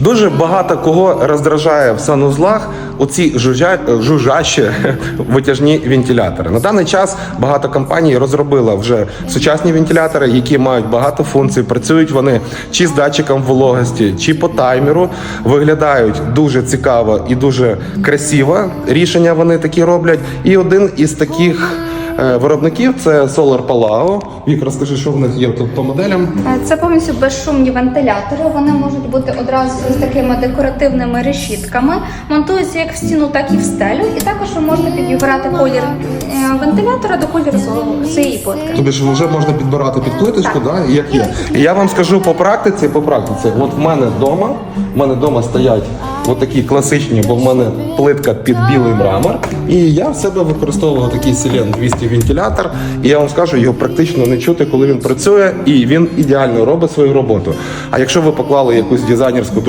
Дуже багато кого роздражає в санузлах оці жужжа... жужжащі витяжні вентилятори. На даний час багато компаній розробило вже сучасні вентилятори, які мають багато функцій. Працюють вони чи з датчиком вологості, чи по таймеру. Виглядають дуже цікаво і дуже красиво. Рішення вони такі роблять. І один із таких. Е, Виробників це Solar Palao. Вік, розкажи, що в них є тут по моделям. Е, Це повністю безшумні вентилятори. Вони можуть бути одразу з такими декоративними решітками. Монтуються як в стіну, так і в стелю. І також можна підібрати колір вентилятора до кольору своєї плитки. Тобі ж вже можна підбирати під плиточку, Так. да? як є. І я вам скажу по практиці, по практиці, от в мене вдома, в мене вдома стоять от такі класичні, бо в мене плитка під білий мрамор. І я в себе використовував такий Селен 200 вентилятор. І я вам скажу, його практично не чути, коли він працює, і він ідеально робить свою роботу. А якщо ви поклали якусь дизайнерську